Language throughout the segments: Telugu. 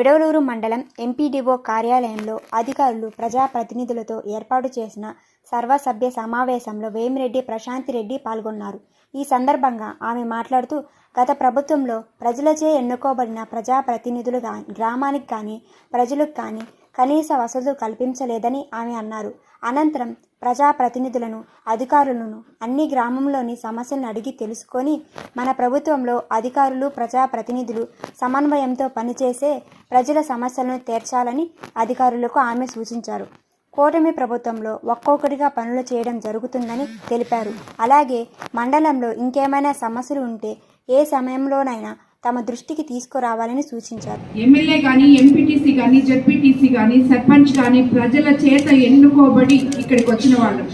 విడవలూరు మండలం ఎంపీడీఓ కార్యాలయంలో అధికారులు ప్రజాప్రతినిధులతో ఏర్పాటు చేసిన సర్వసభ్య సమావేశంలో వేమిరెడ్డి ప్రశాంతిరెడ్డి పాల్గొన్నారు. ఈ సందర్భంగా ఆమె మాట్లాడుతూ గత ప్రభుత్వంలో ప్రజలచే ఎన్నుకోబడిన ప్రజాప్రతినిధులు గ్రామానికి కానీ ప్రజలకు కానీ కనీస వసతులు కల్పించలేదని ఆమె అన్నారు. అనంతరం ప్రజాప్రతినిధులను అధికారులను అన్ని గ్రామంలోని సమస్యలను అడిగి తెలుసుకొని మన ప్రభుత్వంలో అధికారులు ప్రజాప్రతినిధులు సమన్వయంతో పనిచేసే ప్రజల సమస్యలను తీర్చాలని అధికారులకు ఆమె సూచించారు. కూటమి ప్రభుత్వంలో ఒక్కొక్కటిగా పనులు చేయడం జరుగుతుందని తెలిపారు. అలాగే మండలంలో ఇంకేమైనా సమస్యలు ఉంటే ఏ సమయంలోనైనా తమ దృష్టికి తీసుకురావాలని సూచించారు. ఎమ్మెల్యే కానీ ఎంపీటీసీ కానీ జడ్పీటీసీ కానీ సర్పంచ్ కానీ ప్రజల చేత ఎన్నుకోబడి ఇక్కడికి వచ్చిన వాళ్ళు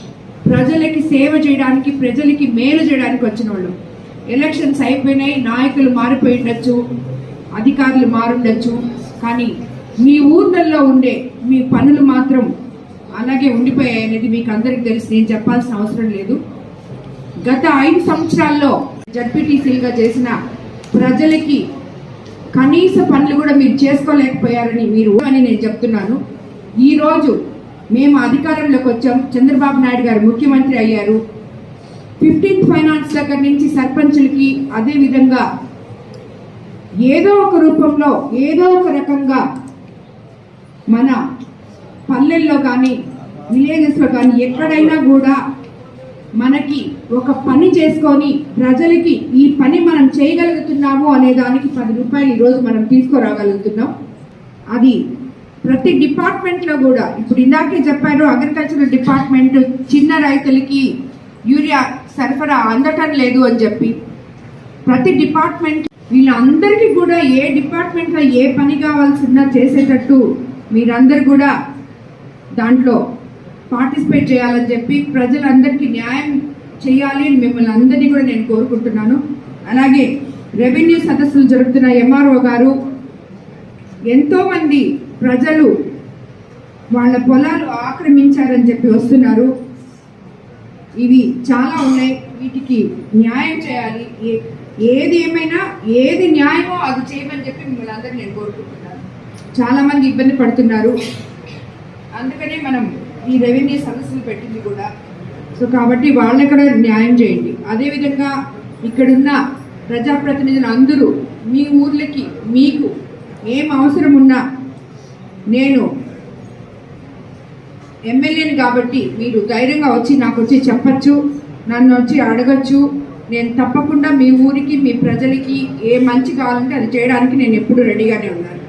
ప్రజలకి సేవ చేయడానికి ప్రజలకి మేలు చేయడానికి వచ్చిన వాళ్ళు ఎలక్షన్స్ అయిపోయినాయి నాయకులు మారిపోయి ఉండొచ్చు అధికారులు మారుండొచ్చు కానీ మీ ఊర్లలో ఉండే మీ పనులు మాత్రం అలాగే ఉండిపోయాయి అనేది మీకు అందరికి తెలిసి నేను చెప్పాల్సిన అవసరం లేదు. గత ఐదు సంవత్సరాల్లో జడ్పీటీసీలుగా చేసిన ప్రజలకి కనీస పనులు కూడా మీరు చేసుకోలేకపోయారని మీరు అని నేను చెప్తున్నాను. ఈరోజు మేము అధికారంలోకి వచ్చాం. చంద్రబాబు నాయుడు గారు ముఖ్యమంత్రి అయ్యారు. ఫిఫ్టీన్త్ ఫైనాన్స్ దగ్గర నుంచి సర్పంచులకి అదే విధంగా ఏదో ఒక రూపంలో ఏదో ఒక రకంగా మన పల్లెల్లో కానీ విలేజెస్లో కానీ ఎక్కడైనా కూడా మనకి ఒక పని చేసుకొని ప్రజలకి ఈ పని మనం చేయగలుగుతున్నాము అనే దానికి పది రూపాయలు ఈరోజు మనం తీసుకురాగలుగుతున్నాం. అది ప్రతి డిపార్ట్మెంట్లో కూడా. ఇప్పుడు ఇందాకే చెప్పారు అగ్రికల్చరల్ డిపార్ట్మెంట్ చిన్న రైతులకి యూరియా సరఫరా అందటం లేదు అని చెప్పి. ప్రతి డిపార్ట్మెంట్ వీళ్ళందరికీ కూడా ఏ డిపార్ట్మెంట్లో ఏ పని కావాల్సిందా చేసేటట్టు మీరందరూ కూడా దాంట్లో పార్టిసిపేట్ చేయాలని చెప్పి ప్రజలందరికీ న్యాయం చేయాలి అని మిమ్మల్ని అందరినీ కూడా నేను కోరుకుంటున్నాను. అలాగే రెవెన్యూ సదస్సులు జరుపుతున్న ఎంఆర్ఓ గారు ఎంతోమంది ప్రజలు వాళ్ళ పొలాలు ఆక్రమించారని చెప్పి వస్తున్నారు. ఇవి చాలా ఉన్నాయి. వీటికి న్యాయం చేయాలి. ఏ- ఏది ఏమైనా ఏది న్యాయమో అది చేయమని చెప్పి మిమ్మల్ని అందరూ నేను కోరుకుంటున్నాను. చాలామంది ఇబ్బంది పడుతున్నారు. అందుకనే మనం ఈ రెవెన్యూ సదస్సులు పెట్టింది కూడా. సో కాబట్టి వాళ్ళని కూడా న్యాయం చేయండి. అదేవిధంగా ఇక్కడున్న ప్రజాప్రతినిధులు అందరూ మీ ఊర్లకి మీకు ఏం అవసరం ఉన్నా నేను ఎమ్మెల్యేని కాబట్టి మీరు ధైర్యంగా వచ్చి నాకు వచ్చి చెప్పచ్చు నన్ను వచ్చి అడగచ్చు. నేను తప్పకుండా మీ ఊరికి మీ ప్రజలకి ఏ మంచి కావాలంటే అది చేయడానికి నేను ఎప్పుడు రెడీగానే ఉన్నాను.